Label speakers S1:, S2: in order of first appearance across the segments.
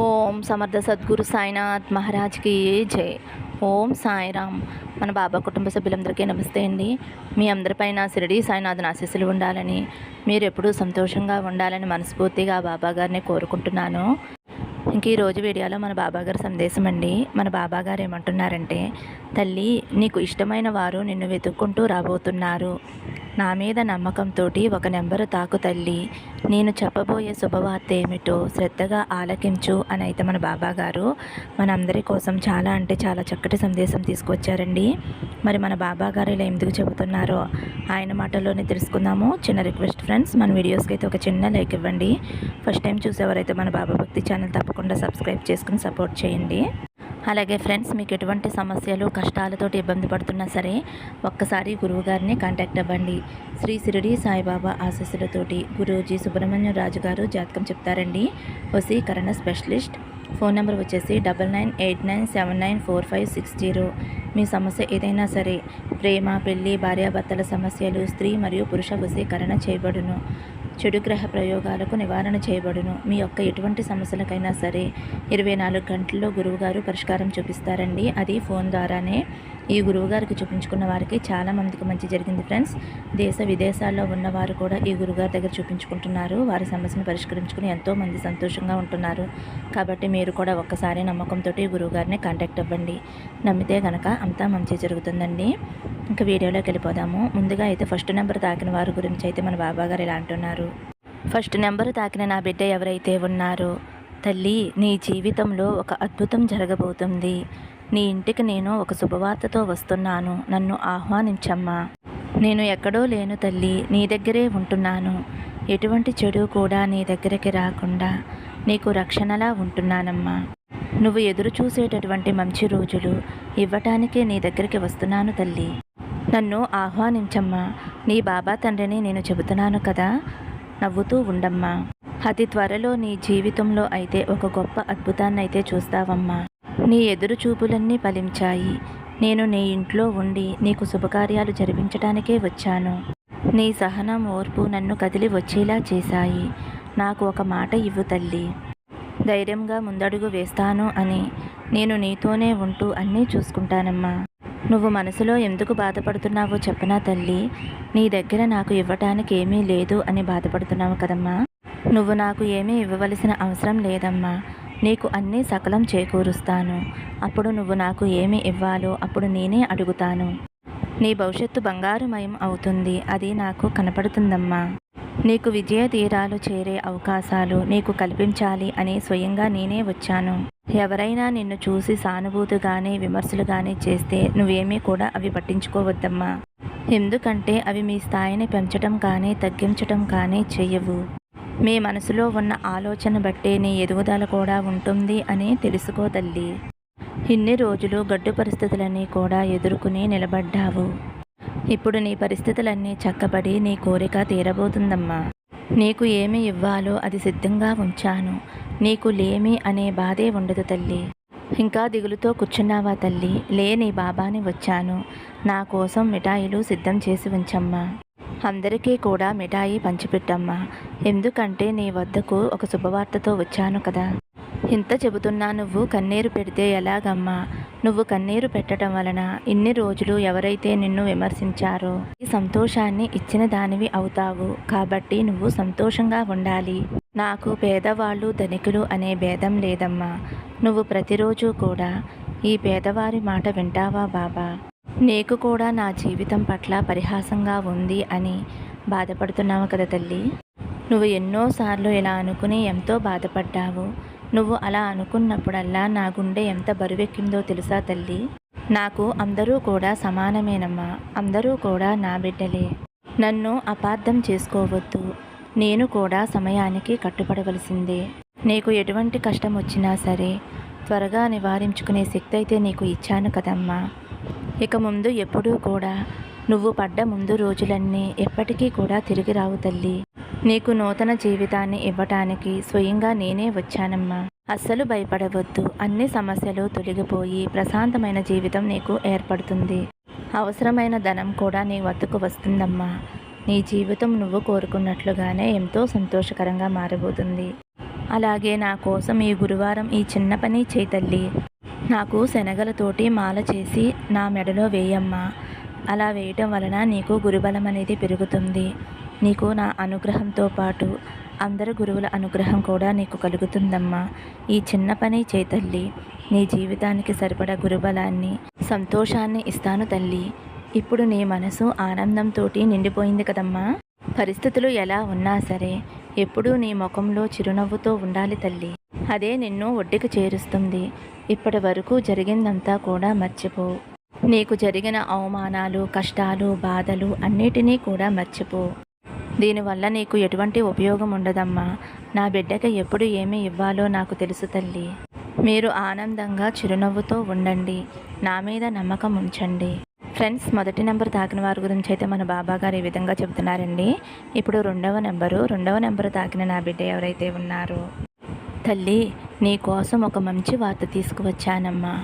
S1: ఓం సమర్థ సద్గురు సాయినాథ్ మహారాజ్కి జై. ఓం సాయిరామ్. మన బాబా కుటుంబ సభ్యులందరికీ నమస్తే అండి. మీ అందరిపైన శిరడి సాయినాథన్ ఆశీస్సులు ఉండాలని మీరు ఎప్పుడూ సంతోషంగా ఉండాలని మనస్ఫూర్తిగా బాబా గారిని కోరుకుంటున్నాను. ఇంక ఈ రోజు వీడియోలో మన బాబాగారి సందేశం అండి. మన బాబాగారు ఏమంటున్నారంటే తల్లి నీకు ఇష్టమైన వారు నిన్ను వెతుక్కుంటూ రాబోతున్నారు. నా మీద నమ్మకంతో ఒక నెంబరు తాకు తల్లి. నేను చెప్పబోయే శుభవార్త ఏమిటో శ్రద్ధగా ఆలకించు అని అయితే మన బాబాగారు. మనందరి కోసం చాలా అంటే చాలా చక్కటి సందేశం తీసుకొచ్చారండి. మరి మన బాబాగారు ఇలా ఎందుకు చెబుతున్నారో ఆయన మాటల్లోనే తెలుసుకుందాము. చిన్న రిక్వెస్ట్ ఫ్రెండ్స్ మన వీడియోస్కి అయితే ఒక చిన్న లైక్ ఇవ్వండి. ఫస్ట్ టైం చూసేవారైతే మన బాబా భక్తి ఛానల్ తప్పకుండా సబ్స్క్రైబ్ చేసుకుని సపోర్ట్ చేయండి. అలాగే ఫ్రెండ్స్ మీకు ఎటువంటి సమస్యలు కష్టాలతోటి ఇబ్బంది పడుతున్నా సరే ఒక్కసారి గురువుగారిని కాంటాక్ట్ అవ్వండి. శ్రీ సిరిడి సాయిబాబా ఆశీస్సులతోటి గురూజీ సుబ్రహ్మణ్యం రాజు గారు జాతకం చెప్తారండి. వసీకరణ స్పెషలిస్ట్. ఫోన్ నెంబర్ వచ్చేసి double nine eight nine seven nine four five six zero. మీ సమస్య ఏదైనా సరే ప్రేమ పెళ్ళి భార్యాభర్తల సమస్యలు స్త్రీ మరియు పురుష వశీకరణ చేయబడును. చెడు గ్రహ ప్రయోగాలకు నివారణ చేయబడును. మీ యొక్క ఎటువంటి సమస్యలకైనా సరే ఇరవై నాలుగు గంటల్లో గురువుగారు పరిష్కారం చూపిస్తారండి. అది ఫోన్ ద్వారానే ఈ గురువుగారికి చూపించుకున్న వారికి చాలా మందికి మంచి జరిగింది ఫ్రెండ్స్. దేశ విదేశాల్లో ఉన్నవారు కూడా ఈ గురుగారి దగ్గర చూపించుకుంటున్నారు. వారి సమస్యను పరిష్కరించుకుని ఎంతో మంది సంతోషంగా ఉంటున్నారు. కాబట్టి మీరు కూడా ఒక్కసారి నమ్మకంతో ఈ గురువుగారిని కాంటాక్ట్ అవ్వండి. నమ్మితే గనక అంతా మంచి జరుగుతుందండి. ఇంకా వీడియోలోకి వెళ్ళిపోదాము. ముందుగా అయితే ఫస్ట్ నెంబర్ తాకిన వారి గురించి అయితే మన బాబా గారు ఇలా అంటున్నారు. ఫస్ట్ నెంబర్ తాకిన నా బిడ్డ ఎవరైతే ఉన్నారో తల్లి నీ జీవితంలో ఒక అద్భుతం జరగబోతుంది. నీ ఇంటికి నేను ఒక శుభవార్తతో వస్తున్నాను. నన్ను ఆహ్వానించమ్మా. నేను ఎక్కడో లేను తల్లి. నీ దగ్గరే ఉంటున్నాను. ఎటువంటి చెడు కూడా నీ దగ్గరికి రాకుండా నీకు రక్షణలా ఉంటున్నానమ్మా. నువ్వు ఎదురు చూసేటటువంటి మంచి రోజులు ఇవ్వటానికే నీ దగ్గరికి వస్తున్నాను తల్లి. నన్ను ఆహ్వానించమ్మా. నీ బాబా తండ్రిని నేను చెబుతున్నాను కదా? నవ్వుతూ ఉండమ్మా. అతి త్వరలో నీ జీవితంలో అయితే ఒక గొప్ప అద్భుతాన్ని అయితే చూస్తావమ్మా. నీ ఎదురు చూపులన్నీ ఫలించాయి. నేను నీ ఇంట్లో ఉండి నీకు శుభకార్యాలు జరిపించడానికే వచ్చాను. నీ సహనం ఓర్పు నన్ను కదిలి వచ్చేలా చేశాయి. నాకు ఒక మాట ఇవ్వు తల్లి. ధైర్యంగా ముందడుగు వేస్తాను అని. నేను నీతోనే ఉంటూ అన్నీ చూసుకుంటానమ్మా. నువ్వు మనసులో ఎందుకు బాధపడుతున్నావో చెప్పనా తల్లి. నీ దగ్గర నాకు ఇవ్వటానికి ఏమీ లేదు అని బాధపడుతున్నావు కదమ్మా. నువ్వు నాకు ఏమీ ఇవ్వవలసిన అవసరం లేదమ్మా. నీకు అన్నీ సకలం చేకూరుస్తాను. అప్పుడు నువ్వు నాకు ఏమి ఇవ్వాలో అప్పుడు నేనే అడుగుతాను. నీ భవిష్యత్తు బంగారుమయం అవుతుంది. అది నాకు కనపడుతుందమ్మా. నీకు విజయ తీరాలు చేరే అవకాశాలు నీకు కల్పించాలి అని స్వయంగా నేనే వచ్చాను. ఎవరైనా నిన్ను చూసి సానుభూతి కానీ విమర్శలు కానీ చేస్తే నువ్వేమీ కూడా అవి పట్టించుకోవద్దమ్మా. ఎందుకంటే అవి మీ స్థాయిని పెంచటం కానీ తగ్గించటం కానీ చెయ్యవు మీ మనసులో ఉన్న ఆలోచన బట్టే నీ ఎదుగుదల కూడా ఉంటుంది అని తెలుసుకో తల్లి. ఇన్ని రోజులు గడ్డు పరిస్థితులన్నీ కూడా ఎదుర్కొని నిలబడ్డావు. ఇప్పుడు నీ పరిస్థితులన్నీ చక్కబడి నీ కోరిక తీరబోతుందమ్మా. నీకు ఏమి ఇవ్వాలో అది సిద్ధంగా ఉంచాను. నీకు లేమి అనే బాధే ఉండదు తల్లి. ఇంకా దిగులుతో కూర్చున్నావా తల్లి? లే నీ బాబాని వచ్చాను. నా కోసం మిఠాయిలు సిద్ధం చేసి ఉంచమ్మా. అందరికీ కూడా మిఠాయి పంచిపెట్టమ్మా. ఎందుకంటే నీ వద్దకు ఒక శుభవార్తతో వచ్చాను కదా. ఇంత చెబుతున్నా నువ్వు కన్నీరు పెడితే ఎలాగమ్మా? నువ్వు కన్నీరు పెట్టడం వలన ఇన్ని రోజులు ఎవరైతే నిన్ను విమర్శించారో ఈ సంతోషాన్ని ఇచ్చిన దానివి అవుతావు. కాబట్టి నువ్వు సంతోషంగా ఉండాలి. నాకు పేదవాళ్ళు ధనికులు అనే భేదం లేదమ్మా. నువ్వు ప్రతిరోజు కూడా ఈ పేదవారి మాట వింటావా బాబా? నీకు కూడా నా జీవితం పట్ల పరిహాసంగా ఉంది అని బాధపడుతున్నావు కదా తల్లి. నువ్వు ఎన్నోసార్లు ఇలా అనుకుని ఎంతో బాధపడ్డావు. నువ్వు అలా అనుకున్నప్పుడల్లా నా గుండె ఎంత బరువెక్కిందో తెలుసా తల్లి? నాకు అందరూ కూడా సమానమేనమ్మా. అందరూ కూడా నా బిడ్డలే. నన్ను అపార్థం చేసుకోవద్దు. నేను కూడా సమయానికి కట్టుపడవలసిందే నీకు ఎటువంటి కష్టం వచ్చినా సరే త్వరగా నివారించుకునే శక్తి అయితే నీకు ఇచ్చాను కదమ్మా. ఇక ముందు ఎప్పుడూ కూడా నువ్వు పడ్డ ముందు రోజులన్నీ ఎప్పటికీ కూడా తిరిగి రావు తల్లి. నీకు నూతన జీవితాన్ని ఇవ్వటానికి స్వయంగా నేనే వచ్చానమ్మా. అస్సలు భయపడవద్దు. అన్ని సమస్యలు తొలగిపోయి ప్రశాంతమైన జీవితం నీకు ఏర్పడుతుంది. అవసరమైన ధనం కూడా నీ వద్దకు వస్తుందమ్మా. నీ జీవితం నువ్వు కోరుకున్నట్లుగానే ఎంతో సంతోషకరంగా మారబోతుంది. అలాగే నా కోసం ఈ గురువారం ఈ చిన్న పని చేతల్లి నాకు శనగలతోటి మాల చేసి నా మెడలో వేయమ్మా. అలా వేయటం వలన నీకు గురుబలం అనేది పెరుగుతుంది. నీకు నా అనుగ్రహంతో పాటు అందరు గురువుల అనుగ్రహం కూడా నీకు కలుగుతుందమ్మా. ఈ చిన్న పని చేతల్లి నీ జీవితానికి సరిపడా గురుబలాన్ని సంతోషాన్ని ఇస్తాను తల్లి. ఇప్పుడు నీ మనసు ఆనందంతో నిండిపోయింది కదమ్మా. పరిస్థితులు ఎలా ఉన్నా సరే ఎప్పుడూ నీ ముఖంలో చిరునవ్వుతో ఉండాలి తల్లి. అదే నిన్ను ఒడ్డుకు చేరుస్తుంది. ఇప్పటి వరకు జరిగిందంతా కూడా మర్చిపో. నీకు జరిగిన అవమానాలు కష్టాలు బాధలు అన్నిటినీ కూడా మర్చిపో. దీనివల్ల నీకు ఎటువంటి ఉపయోగం ఉండదమ్మా. నా బిడ్డకి ఎప్పుడు ఏమి ఇవ్వాలో నాకు తెలుసు తల్లి. మీరు ఆనందంగా చిరునవ్వుతో ఉండండి. నా మీద నమ్మకం ఉంచండి. ఫ్రెండ్స్ మొదటి నెంబర్ తాకిన వారి గురించి అయితే మన బాబా గారు ఈ విధంగా చెబుతున్నారండి. ఇప్పుడు రెండవ నెంబరు రెండవ నెంబరు తాకిన నా బిడ్డ ఎవరైతే ఉన్నారో. తల్లి నీ కోసం ఒక మంచి వార్త తీసుకువచ్చానమ్మా.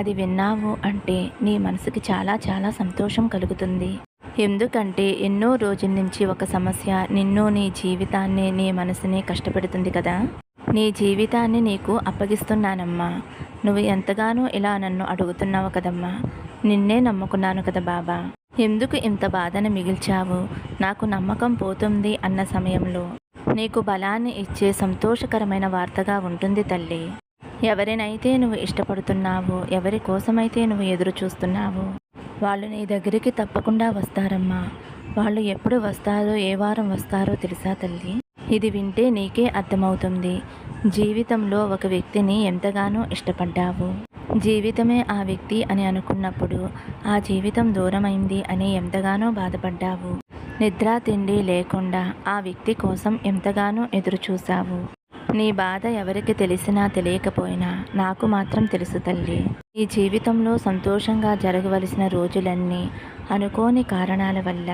S1: అది విన్నావు అంటే నీ మనసుకి చాలా చాలా సంతోషం కలుగుతుంది. ఎందుకంటే ఎన్నో రోజుల నుంచి ఒక సమస్య నిన్ను నీ జీవితాన్ని నీ మనసుని కష్టపెడుతుంది కదా. నీ జీవితాన్ని నీకు అప్పగిస్తున్నానమ్మా. నువ్వు ఎంతగానో ఇలా నన్ను అడుగుతున్నావు కదమ్మా. నిన్నే నమ్ముకున్నాను కదా బాబా. ఎందుకు ఇంత బాధను మిగిల్చావు? నాకు నమ్మకం పోతుంది అన్న సమయంలో. నీకు బలాన్ని ఇచ్చే సంతోషకరమైన వార్తగా ఉంటుంది తల్లి. ఎవరినైతే నువ్వు ఇష్టపడుతున్నావో ఎవరి కోసమైతే నువ్వు ఎదురు చూస్తున్నావో వాళ్ళు నీ దగ్గరికి తప్పకుండా వస్తారమ్మా. వాళ్ళు ఎప్పుడు వస్తారో ఏ వారం వస్తారో తెలుసా తల్లి? ఇది వింటే నీకే అర్థమవుతుంది. జీవితంలో ఒక వ్యక్తిని ఎంతగానో ఇష్టపడ్డావు. జీవితమే ఆ వ్యక్తి అని అనుకున్నప్పుడు ఆ జీవితం దూరమైంది అని ఎంతగానో బాధపడ్డావు. నిద్ర తిండి లేకుండా ఆ వ్యక్తి కోసం ఎంతగానో ఎదురుచూశావు. నీ బాధ ఎవరికి తెలిసినా తెలియకపోయినా నాకు మాత్రం తెలుసు తల్లి. ఈ జీవితంలో సంతోషంగా జరగవలసిన రోజులన్నీ అనుకోని కారణాల వల్ల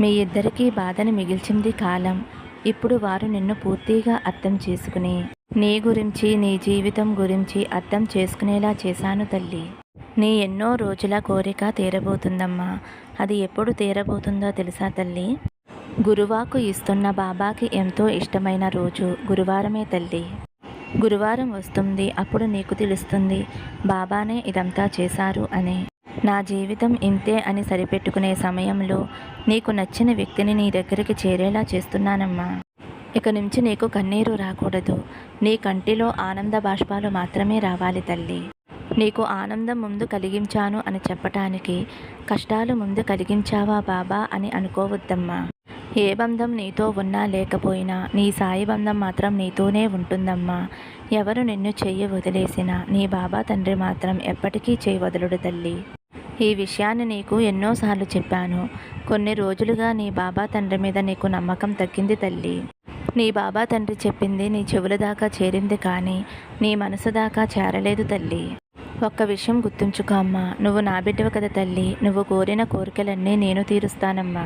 S1: మీ ఇద్దరికీ బాధను మిగిల్చింది కాలం. ఇప్పుడు వారు నిన్ను పూర్తిగా అర్థం చేసుకుని నీ గురించి నీ జీవితం గురించి అర్థం చేసుకునేలా చేశాను తల్లి. నీ ఎన్నో రోజుల కోరిక తీరబోతుందమ్మా. అది ఎప్పుడు తీరబోతుందో తెలుసా తల్లి? గురువాకు ఇస్తున్న బాబాకి ఎంతో ఇష్టమైన రోజు గురువారమే తల్లి. గురువారం వస్తుంది అప్పుడు నీకు తెలుస్తుంది బాబానే ఇదంతా చేశారు అని. నా జీవితం ఇంతే అని సరిపెట్టుకునే సమయంలో నీకు నచ్చిన వ్యక్తిని నీ దగ్గరికి చేరేలా చేస్తున్నానమ్మా. ఇక నుంచి నీకు కన్నీరు రాకూడదు. నీ కంటిలో ఆనంద బాష్పాలు మాత్రమే రావాలి తల్లి. నీకు ఆనందం ముందు కలిగించాను అని చెప్పటానికి కష్టాలు ముందు కలిగించావా బాబా అని అనుకోవద్దమ్మా. ఏ బంధం నీతో ఉన్నా లేకపోయినా నీ సాయి బంధం మాత్రం నీతోనే ఉంటుందమ్మా. ఎవరు నిన్ను చెయ్యి వదిలేసినా నీ బాబా తండ్రి మాత్రం ఎప్పటికీ చేయి వదలుడు తల్లి. ఈ విషయాన్ని నీకు ఎన్నోసార్లు చెప్పాను. కొన్ని రోజులుగా నీ బాబా తండ్రి మీద నీకు నమ్మకం తగ్గింది తల్లి. నీ బాబా తండ్రి చెప్పింది నీ చెవుల దాకా చేరింది కానీ నీ మనసు దాకా చేరలేదు తల్లి. ఒక్క విషయం గుర్తుంచుకో అమ్మా. నువ్వు నా బిడ్డవు కదా తల్లి. నువ్వు కోరిన కోరికలన్నీ నేను తీరుస్తానమ్మా.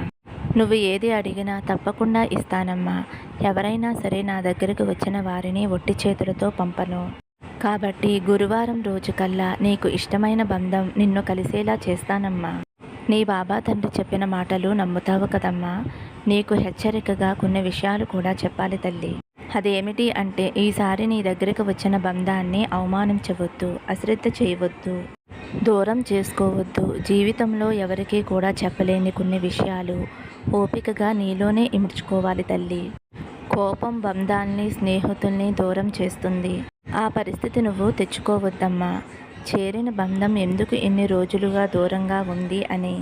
S1: నువ్వు ఏది అడిగినా తప్పకుండా ఇస్తానమ్మా. ఎవరైనా సరే నా దగ్గరకు వచ్చిన వారిని ఒట్టి చేతులతో పంపను. కాబట్టి గురువారం రోజు కల్లా నీకు ఇష్టమైన బంధం నిన్ను కలిసేలా చేస్తానమ్మా. నీ బాబా తండ్రి చెప్పిన మాటలు నమ్ముతావు కదమ్మా. నీకు హెచ్చరికగా కొన్ని విషయాలు కూడా చెప్పాలి తల్లి. అదేమిటి అంటే ఈసారి నీ దగ్గరకు వచ్చిన బంధాన్ని అవమానించవద్దు అశ్రద్ధ చేయవద్దు దూరం చేసుకోవద్దు. జీవితంలో ఎవరికీ కూడా చెప్పలేని కొన్ని విషయాలు ఓపికగా నీలోనే ఇముడ్చుకోవాలి తల్లి. కోపం బంధాల్ని స్నేహితుల్ని దూరం చేస్తుంది. ఆ పరిస్థితి నువ్వు తెచ్చుకోవద్దమ్మా. చేరిన బంధం ఎందుకు ఇన్ని రోజులుగా దూరంగా ఉంది అని?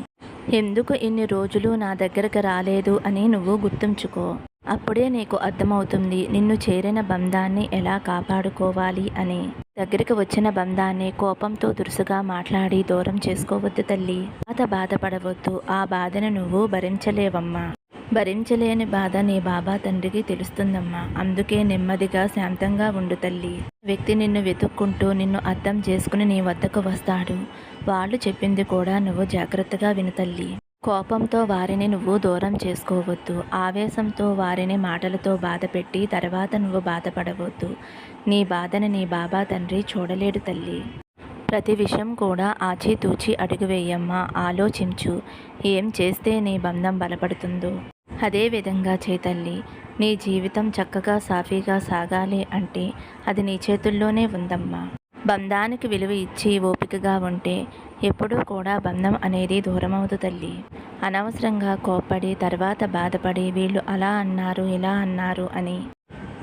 S1: ఎందుకు ఇన్ని రోజులు నా దగ్గరకు రాలేదు అని నువ్వు గుర్తుంచుకో. అప్పుడే నీకు అర్థమవుతుంది నిన్ను చేరిన బంధాన్ని ఎలా కాపాడుకోవాలి అని. దగ్గరికి వచ్చిన బంధాన్ని కోపంతో దురుసుగా మాట్లాడి దూరం చేసుకోవద్దు తల్లి. బాధ బాధపడవద్దు. ఆ బాధను నువ్వు భరించలేవమ్మా. భరించలేని బాధ నీ బాబా తండ్రికి తెలుస్తుందమ్మా. అందుకే నెమ్మదిగా శాంతంగా ఉండు తల్లి. వ్యక్తి నిన్ను వెతుక్కుంటూ నిన్ను అర్థం చేసుకుని నీ వద్దకు వస్తాడు. వాళ్ళు చెప్పింది కూడా నువ్వు జాగ్రత్తగా విను తల్లి. కోపంతో వారిని నువ్వు దూరం చేసుకోవద్దు. ఆవేశంతో వారిని మాటలతో బాధపెట్టి తర్వాత నువ్వు బాధపడవద్దు. నీ బాధని నీ బాబా తండ్రి చూడలేడు తల్లి. ప్రతి విషయం కూడా ఆచితూచి అడుగు వేయమ్మా. ఆలోచించు. ఏం చేస్తే నీ బంధం బలపడుతుందో. అదేవిధంగా చేతల్లి నీ జీవితం చక్కగా సాఫీగా సాగాలి అంటే అది నీ చేతుల్లోనే ఉందమ్మా. బంధానికి విలువ ఇచ్చి ఓపికగా ఉంటే ఎప్పుడూ కూడా బంధం అనేది దూరమవుతు తల్లి. అనవసరంగా కోప్పడి తర్వాత బాధపడి వీళ్ళు అలా అన్నారు ఇలా అన్నారు అని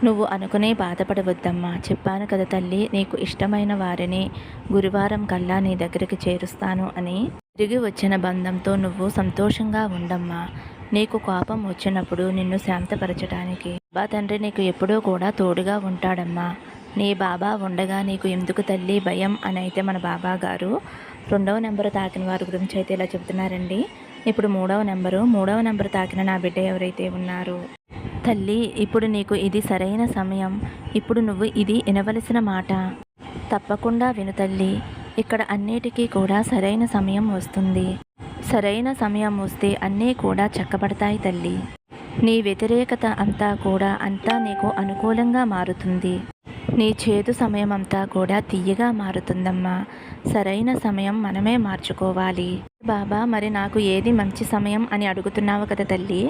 S1: నువ్వు అనుకునే బాధపడవద్దమ్మా. చెప్పాను కదా తల్లి నీకు ఇష్టమైన వారిని గురువారం కల్లా నీ దగ్గరికి చేరుస్తాను అని తిరిగి వచ్చిన బంధంతో నువ్వు సంతోషంగా ఉండమ్మా. నీకు కోపం వచ్చినప్పుడు నిన్ను శాంతపరచడానికి బా తండ్రి నీకు ఎప్పుడూ కూడా తోడుగా ఉంటాడమ్మా. నీ బాబా ఉండగా నీకు ఎందుకు తల్లి భయం అని అయితే మన బాబా గారు రెండవ నెంబరు తాకిన వారి గురించి అయితే ఇలా చెబుతున్నారండి. ఇప్పుడు మూడవ నెంబరు మూడవ నెంబరు తాకిన నా బిడ్డ ఎవరైతే ఉన్నారు. తల్లి ఇప్పుడు నీకు ఇది సరైన సమయం. ఇప్పుడు నువ్వు ఇది వినవలసిన మాట. తప్పకుండా విను తల్లి. ఇక్కడ అన్నిటికీ కూడా సరైన సమయం వస్తుంది. సరైన సమయం వస్తే అన్నీ కూడా చక్కబడతాయి తల్లి. నీ వ్యతిరేకత అంతా కూడా అంతా నీకు అనుకూలంగా మారుతుంది. నీ చేదు సమయం అంతా కూడా తీయగా మారుతుందమ్మా. సరైన సమయం మనమే మార్చుకోవాలి. బాబా మరి నాకు ఏది మంచి సమయం అని అడుగుతున్నావు కదా తల్లి?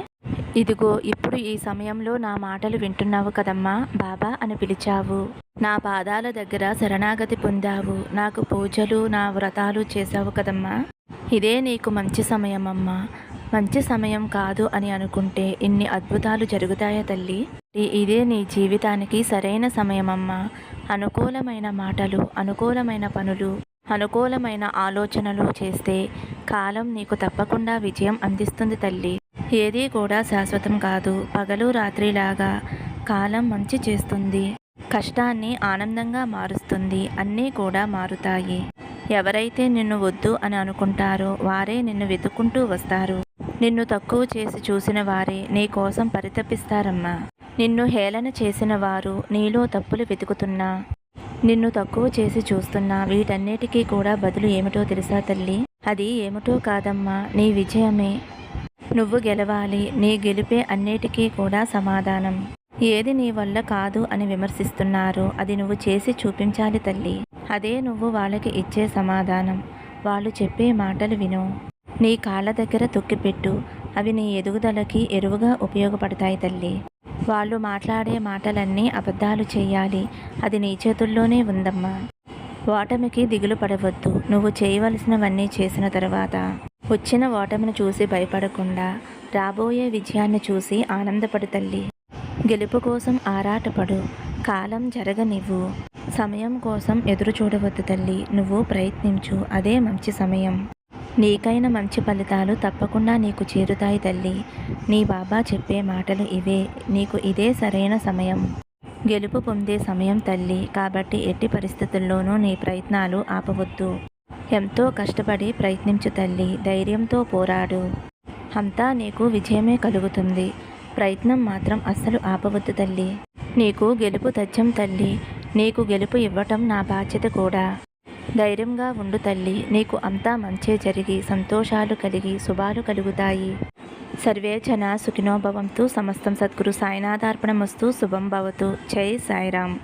S1: ఇదిగో ఇప్పుడు ఈ సమయంలో నా మాటలు వింటున్నావు కదమ్మా బాబా అని పిలిచావు. నా పాదాల దగ్గర శరణాగతి పొందావు. నాకు పూజలు నా వ్రతాలు చేశావు కదమ్మా. ఇదే నీకు మంచి సమయం అమ్మా మంచి సమయం కాదు అని అనుకుంటే ఇన్ని అద్భుతాలు జరుగుతాయా తల్లి? ఇదే నీ జీవితానికి సరైన సమయమమ్మా. అనుకూలమైన మాటలు అనుకూలమైన పనులు అనుకూలమైన ఆలోచనలు చేస్తే కాలం నీకు తప్పకుండా విజయం అందిస్తుంది తల్లి. ఏదీ కూడా శాశ్వతం కాదు. పగలు రాత్రిలాగా కాలం మంచి చేస్తుంది. కష్టాన్ని ఆనందంగా మారుస్తుంది. అన్నీ కూడా మారుతాయి. ఎవరైతే నిన్ను వద్దు అని అనుకుంటారో వారే నిన్ను వెతుక్కుంటూ వస్తారు. నిన్ను తక్కువ చేసి చూసిన వారే నీ కోసం పరితపిస్తారమ్మా. నిన్ను హేళన చేసిన వారు నీలో తప్పులు వెతుకుతున్నా. నిన్ను తక్కువ చేసి చూస్తున్నా వీటన్నిటికీ కూడా బదులు ఏమిటో తెలుసా తల్లి? అది ఏమిటో కాదమ్మా నీ విజయమే. నువ్వు గెలవాలి నీ గెలిపే అన్నిటికీ కూడా సమాధానం. ఏది నీ వల్ల కాదు అని విమర్శిస్తున్నారు అది నువ్వు చేసి చూపించాలి తల్లి. అదే నువ్వు వాళ్ళకి ఇచ్చే సమాధానం. వాళ్ళు చెప్పే మాటలు విను. నీ కాళ్ళ దగ్గర తొక్కిపెట్టు. అవి నీ ఎదుగుదలకి ఎరువుగా ఉపయోగపడతాయి తల్లి. వాళ్ళు మాట్లాడే మాటలన్నీ అబద్ధాలు చేయాలి అది నీ చేతుల్లోనే ఉందమ్మా. ఓటమికి దిగులు పడవద్దు. నువ్వు చేయవలసినవన్నీ చేసిన తర్వాత. వచ్చిన ఓటమిని చూసి భయపడకుండా రాబోయే విజయాన్ని చూసి ఆనందపడు తల్లి. గెలుపు కోసం ఆరాటపడు. కాలం జరగనివ్వు. సమయం కోసం ఎదురు చూడవద్దు తల్లి. నువ్వు ప్రయత్నించు. అదే మంచి సమయం. నీకైన మంచి ఫలితాలు తప్పకుండా నీకు చేరుతాయి తల్లి. నీ బాబా చెప్పే మాటలు ఇవే. నీకు ఇదే సరైన సమయం. గెలుపు పొందే సమయం తల్లి. కాబట్టి ఎట్టి పరిస్థితుల్లోనూ నీ ప్రయత్నాలు ఆపవద్దు. ఎంతో కష్టపడి ప్రయత్నించు తల్లి. ధైర్యంతో పోరాడు. అంతా నీకు విజయమే కలుగుతుంది. ప్రయత్నం మాత్రం అస్సలు ఆపవద్దు తల్లి. నీకు గెలుపు తథ్యం తల్లి. నీకు గెలుపు ఇవ్వటం నా బాధ్యత కూడా. ధైర్యంగా ఉండు తల్లి. నీకు అంతా మంచే జరిగి సంతోషాలు కలిగి శుభాలు కలుగుతాయి. సర్వే జన సమస్తం సద్గురు సాయినాథార్పణమస్తు శుభం భవతు. జై సాయిరామ్.